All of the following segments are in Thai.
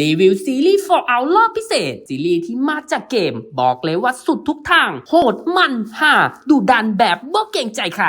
รีวิวซีรีส์ For Out รอบพิเศษ ซีรีส์ที่มาจากเกม บอกเลยว่าสุดทุกทาง โหดมันห่าดุดันแบบบ่เก่งใจใคร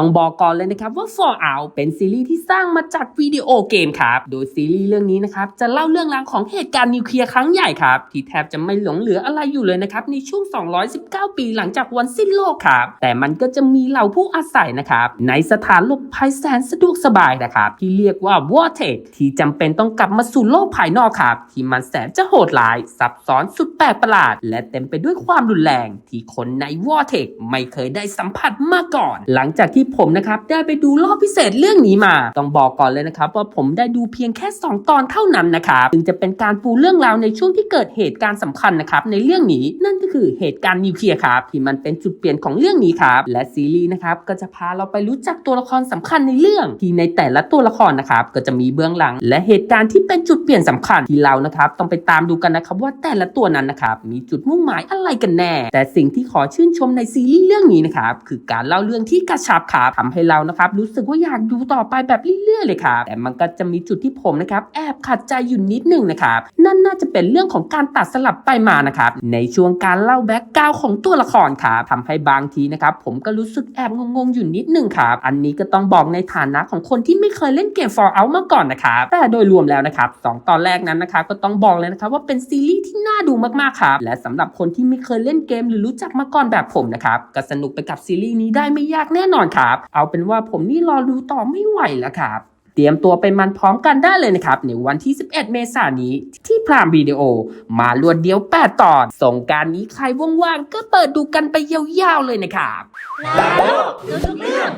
ต้องบอกก่อนเลยนะครับว่า For Out เป็นซีรีส์ที่สร้างมาจากวิดีโอเกมครับ โดยซีรีส์เรื่องนี้นะครับจะเล่าเรื่องราวของเหตุการณ์นิวเคลียร์ครั้งใหญ่ครับ ที่แทบจะไม่หลงเหลืออะไรอยู่เลยนะครับในช่วง 219 ปีหลังจากวันสิ้นโลกครับ แต่มันก็จะมีเหล่าผู้อาศัยนะครับในสถานหลบภัยแสนสะดวกสบายนะครับที่เรียกว่า w a r t e c ที่จำเป็นต้องกลับมาสู่โลกภายนอกครับ ที่มันแสนจะโหดร้าย ซับซ้อนสุดแปลกประหลาด และเต็มไปด้วยความรุนแรง ที่คนใน w a r t e c ไม่เคยได้สัมผัสมาก่อน หลังจากที่ผมนะครับได้ไปดูรอบพิเศษเรื่องนี้มา ต้องบอกก่อนเลยนะครับว่าผมได้ดูเพียงแค่ 2 ตอนเท่านั้นนะครับซึ่งจะเป็นการปูเรื่องราวในช่วงที่เกิดเหตุการณ์สำคัญนะครับในเรื่องนี้นั่นก็คือเหตุการณ์นิวเคลียร์ครับที่มันเป็นจุดเปลี่ยนของเรื่องนี้ครับและซีรีส์นะครับก็จะพาเราไปรู้จักตัวละครสำคัญในเรื่อง ที่ในแต่ละตัวละครนะครับก็จะมีเบื้องหลัง และเหตุการณ์ที่เป็นจุดเปลี่ยนสำคัญที่เรานะครับต้องไปตามดูกันนะครับว่าแต่ละตัวนั้นนะครับมีจุดมุ่งหมายอะไรกันแน่ แต่สิ่งที่ขอชื่นชมในซีรีส์เรื่องนี้นะครับคือการเล่าเรื่องที่กระชับครับทำให้เรานะครับรู้สึกว่าอยากดูต่อไปแบบเรื่อยๆเลยครับแต่มันก็จะมีจุดที่ผมนะครับแอบขัดใจอยู่นิดนึงนะครับนั่นน่าจะเป็นเรื่องของการตัดสลับไปมานะครับในช่วงการเล่าแบ็กกราวของตัวละครครับทำให้บางทีนะครับผมก็รู้สึกแอบงงๆอยู่นิดนึงครับอันนี้ก็ต้องบอกในฐานะของคนที่ไม่เคยเล่นเกม Fallout มาก่อนนะครับแต่โดยรวมแล้วนะครับสองตอนแรกนั้นนะครับก็ต้องบอกเลยนะครับว่าเป็นซีรีส์ที่น่าดูมากๆครับและสำหรับคนที่ไม่เคยเล่นเกม หรือรู้จักมาก่อนแบบผมนะครับก็สนุกไปกับซีรีส์นี้ได้ไม่ยากแน่นอนครับเอาเป็นว่าผมนี่รอดูต่อไม่ไหวแล้วครับเตรียมตัวไปมันพร้อมกันได้เลยนะครับ ในวันที่ 11 เมษายนนี้ที่พรามวิดีโอ มาลวดเดียว 8 ตอน ส่งการนี้ใครว่างๆ ก็เปิดดูกันไปยาวๆเลยนะครับ แล้วทุกเรื่อง